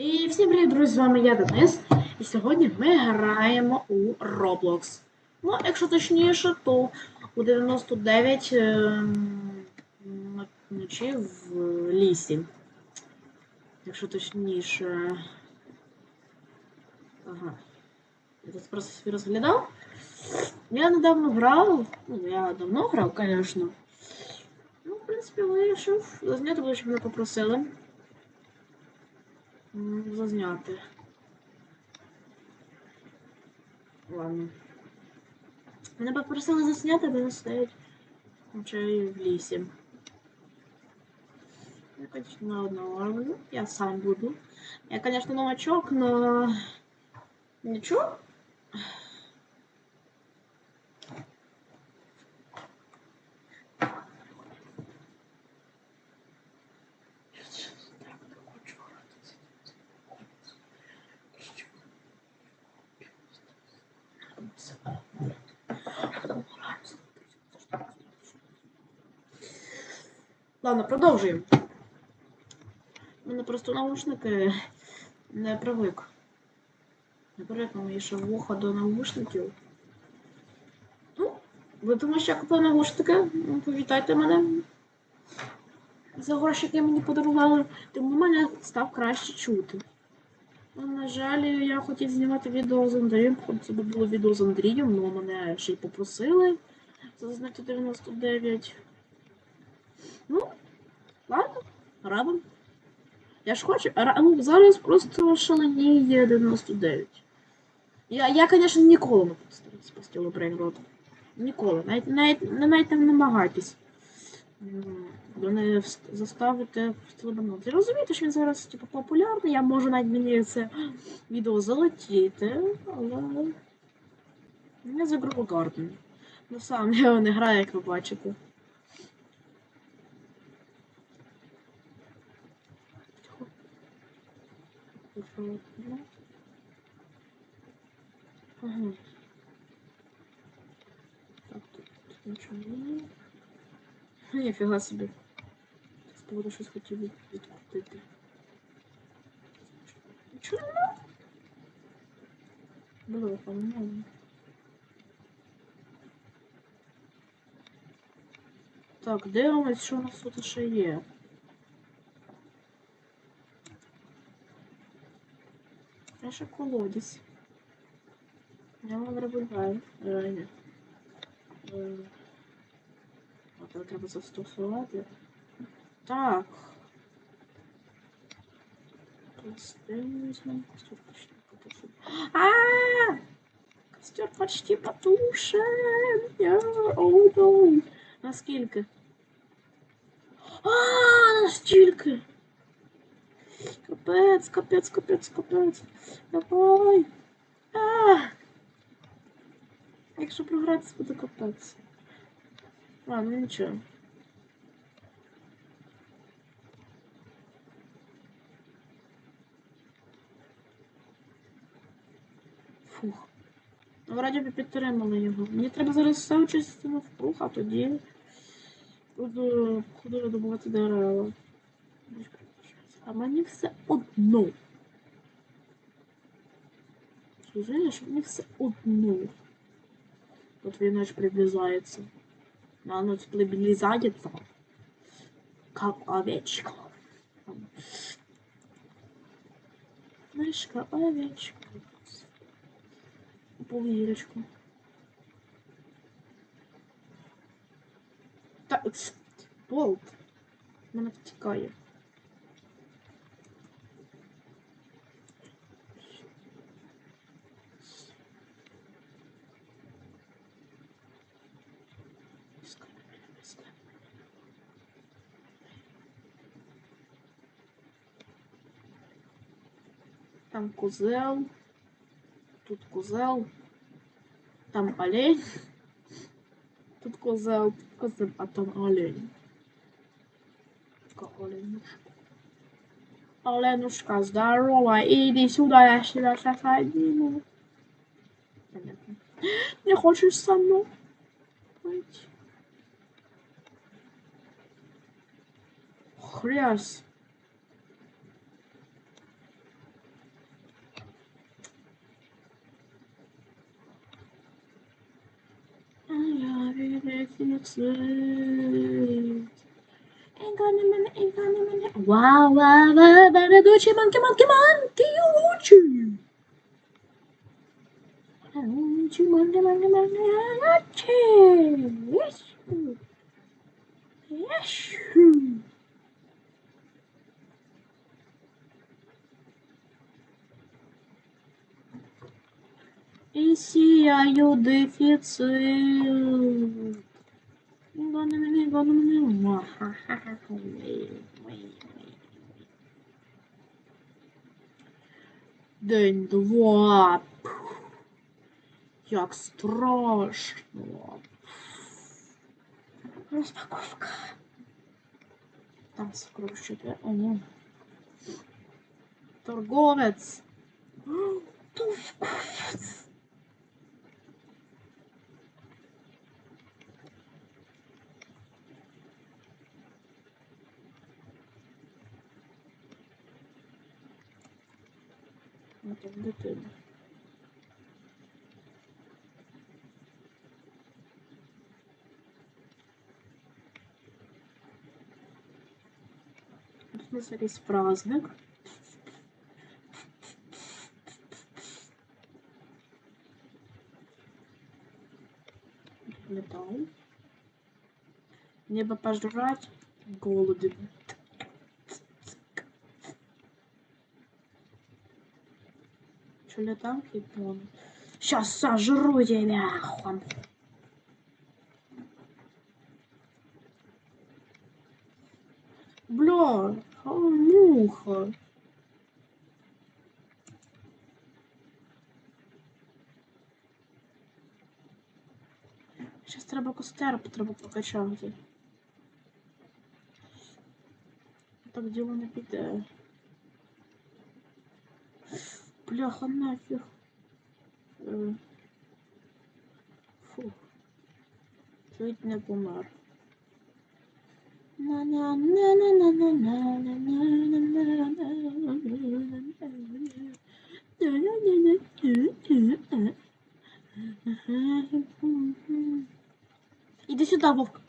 І всім привіт, друзі, з вами я Денис. І сьогодні ми граємо у Roblox. Ну, якщо точніше, то у 99 ем, ночі в лісі. Якщо точніше. Ага. Я тут просто собі розглядав. Я недавно грав. Ну, я давно грав, звісно. Ну, в принципі, вирішив зазняти, бо що мене попросили. М, Зазняти. Ладно. Мене попросили засняти, вони стоять ночей в лісі. Я, конечно, одного роблю. Я сам буду. Я, конечно, новачок, но... Ничего. Ладно, продовжуємо. У мене просто наушники не привик. Не привик на мої ще вуха до наушників. Ну, ви думаєте, що я купила наушники? Ну, Повітайте мене. За гроші, які мені подарували, тим мене став краще чути. Ну, на жаль, я хотів знімати відео з Андрієм, це було відео з Андрієм, але мене ще й попросили зазнати 99. Ну, ладно, радо. Я ж хочу. Ну, зараз просто шаленіє 99. Я, я звісно, ніколи не спустила брейнрот. Ніколи. Навіть, навіть, навіть не намагайтесь. Мене заставити стрибнути. Ви розумієте, що він зараз типу, популярний, я можу навіть мені це відео залетіти, але. Не за Garden. Ну сам я не граю, як ви бачите. Аккуратно. Ага. Так, тут, тут нічого немає. Ніфіга собі. З поводу щось хотів від- відкрутити. Нічого немає? Було, по-моєму. Так, дивимось, що у нас тут ще є. Ще колодязь. Я вам рибульгаю. Е, ні. Е, то треба застосувати. Так. А! Костер почти потушен. Я, о, no. Наскільки? А, настільки. Капець, капець, капець, капець. Давай. А! Якщо програтися, буде капець. А, ну нічого. Фух. Ну, вроді би підтримали його. Мені треба зараз все частину впрух, а тоді буду буду видобувати дерева. А мені все одно. Розумієш, мені все одно. От він аж приближается. Но оно приближается. Как овечка. Мишка, овечка. Повірочку. Так, болт. Мене втікає. Там козел. Тут козел. Там олень. Тут козел, тут козел, а там олень. Така оленушка. Оленушка, здорова, иди сюда, я тебя сейчас одену. Понятно. Не хочешь со мной? быть? Хрясь. Wow, wow, wow, very good. Come on, come on, come on. Do you want you? Come on, come. Yes. Yes. і сіяю дефіцит. День два. Як страшно. Розпаковка. Там скручити. О, ну. Торговець. Торговець. метрів дитини. У нас праздник. Летал. Небо пожрать голуби. Что летал, хитон? Сейчас сожру тебя, хуан. Бля, муха. Сейчас треба костерп, треба прокачати. Так діло не піде. Бляха нафиг. Е, фу. Чуть не помер. Іди сюди, вовк.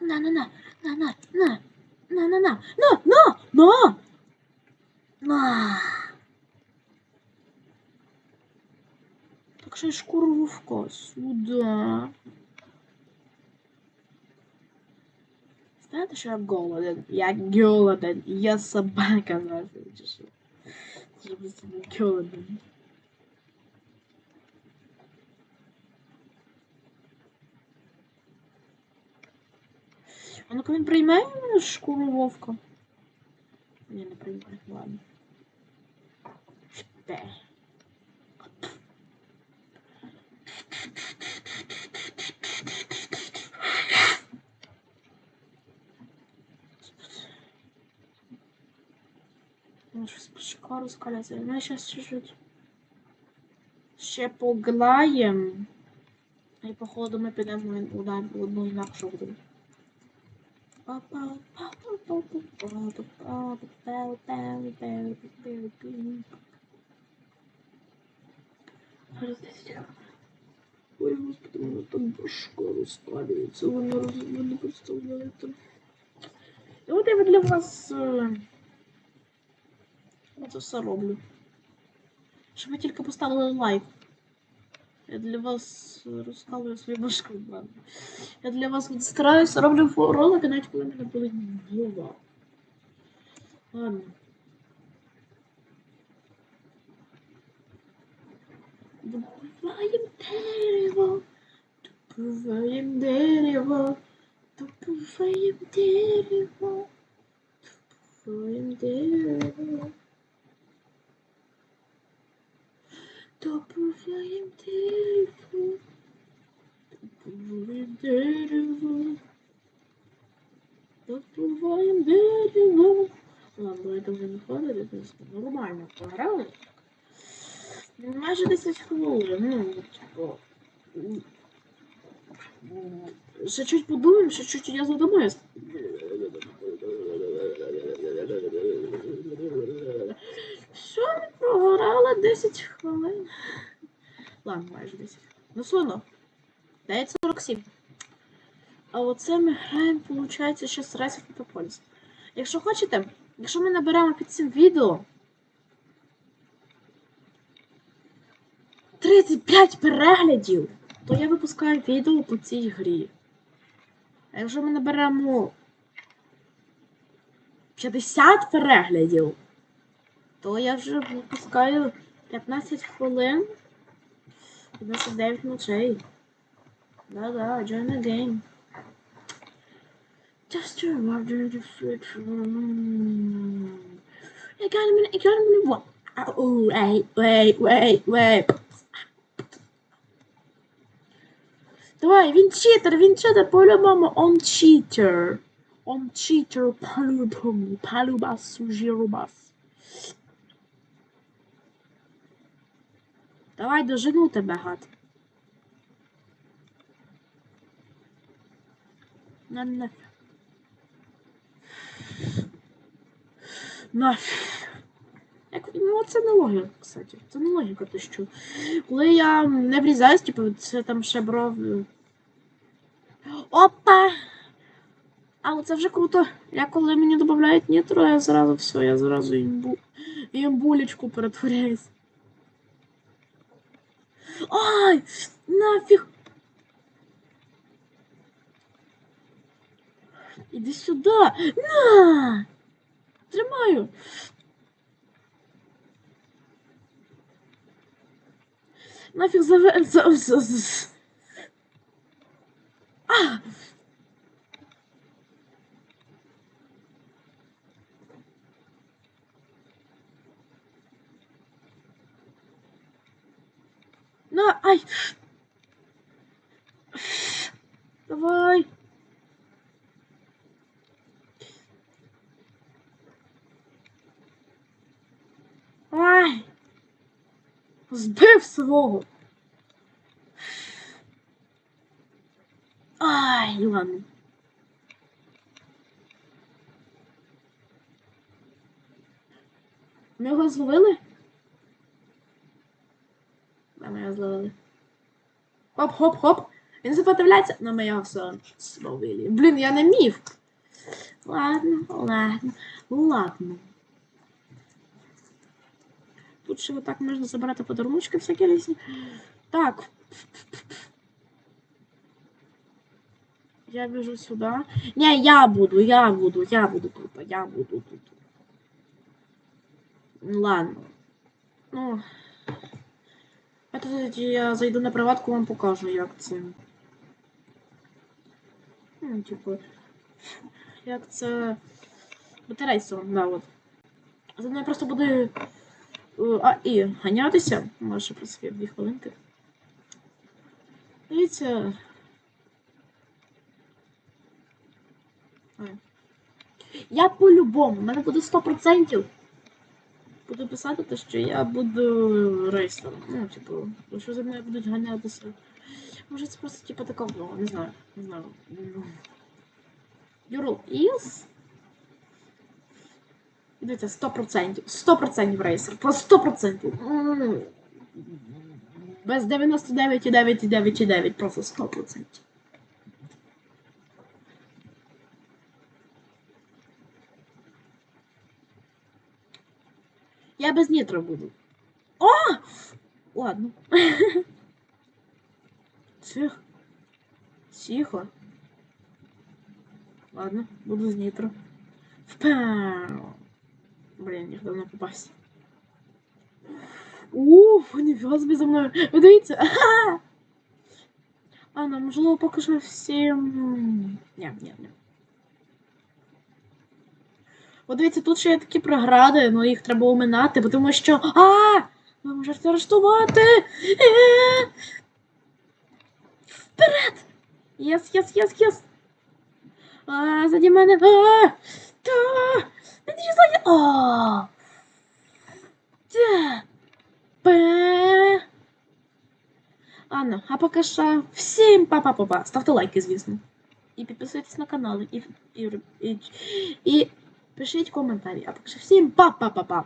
На-на-на. вовка сюди. Знаєте, що я голоден? Я голоден. Я собака наша. чи що? Щоб я голоден. А ну-ка він приймає мене шкуру вовка? Ні, не приймає, ладно. Шпе. Шкару скаляться. Ну, зараз чуть-чуть ще поглаєм. І походу ми підемо в одну інакшу гру. Ой, господи, мене там башка розпалюється, ви не представляєте. І от я для вас це все роблю. Щоб ви тільки поставили лайк. Я для вас розказую свої башки. ладно. Я для вас от стараюся, роблю ролики, навіть коли мене болить голова. Ладно. I am terrible. To prove I am terrible. To prove I am terrible. To prove I am terrible. To prove I am terrible. To prove I am terrible. To prove I am terrible. Вам до этого не хватит, это нормально, понравилось. Майже 10 хвилин, ну, типу. Ще чуть подумаємо, ще чуть я задумаюсь. Що ми прогорали 10 хвилин? Ладно, майже 10. Ну, все одно. 9.47. А оце ми граємо, виходить, ще з Rise of Metropolis. Якщо хочете, якщо ми наберемо під цим відео 35 переглядів, то я випускаю відео по цій грі. А якщо ми наберемо 50 переглядів, то я вже випускаю 15 хвилин 29 ночей. Да-да, join the game. Just wonder the future. I got a minute, I got a minute. What? Oh, wait, wait, wait, wait. Давай, він читер, він читер, по-любому, он читер. Он читер, по-любому, по-любасу, жирубас. Давай, дожену тебе, гад. На нафіг. Нафіг. Ну, це не логіка, кстати. Це не логіка, то що. Коли я не врізаюсь, типу, це там ще брав. Опа! А це вже круто. Я коли мені додають нітро, я зразу все, я зразу імбу... імбулечку перетворяюсь. Ай! Нафіг! Іди сюди! На! Тримаю! Нафіг заве... за... за... за... А! На, ай! Давай! Ай! Збив свого! Ай, ладно. Ми його зловили? Да, ми його зловили. Хоп-хоп-хоп. Він сопротивляється. Ну, ми його все зловили. Блін, я не міг. Ладно, ладно, ладно. Тут ще отак можна забрати подарунки всякі різні. Так. Я біжу сюди. Ні, я буду, я буду, я буду тут, я буду тут. Ну, Ладно. Ну. Это я зайду на приватку, вам покажу, як це. Ну, типу. Як це. Батарейство, да, от. Заодно я просто буду. Е, А, і ганятися. Може, про собі дві хвилинки. Дивіться. Я по-любому, в мене буде 100%. Буду писати, те, що я буду рейсером. Ну, типу, що за мною будуть ганятися. Може це просто типу такого, ну, не знаю, не знаю. Юрл Іс? Дивіться, 100%. 100% рейсер. Просто 100%. М. Без 99,9,9,9. Просто 100%. Я без нітро буду. О! Ладно. Тихо. Тихо. Ладно, буду з нітро. Впау. Блін, їх давно попасть. Уф, ніфіга собі за мною. Ви дивіться. А, ну, можливо, поки що всім. Ні, ні, ні. От дивіться, тут ще є такі прегради, ну їх треба оминати, бо тому що. А! Ви можете арештувати! Вперед! Єс, єс, єс, єс! Заді мене. Та! Не ззаді. А! Де? Пе. А ну, а поки що всім па-па-па-па. Ставте лайки, звісно. І підписуйтесь на канал. І, і, і, і, і пишіть коментарі. А поки що всім па-па-па-па.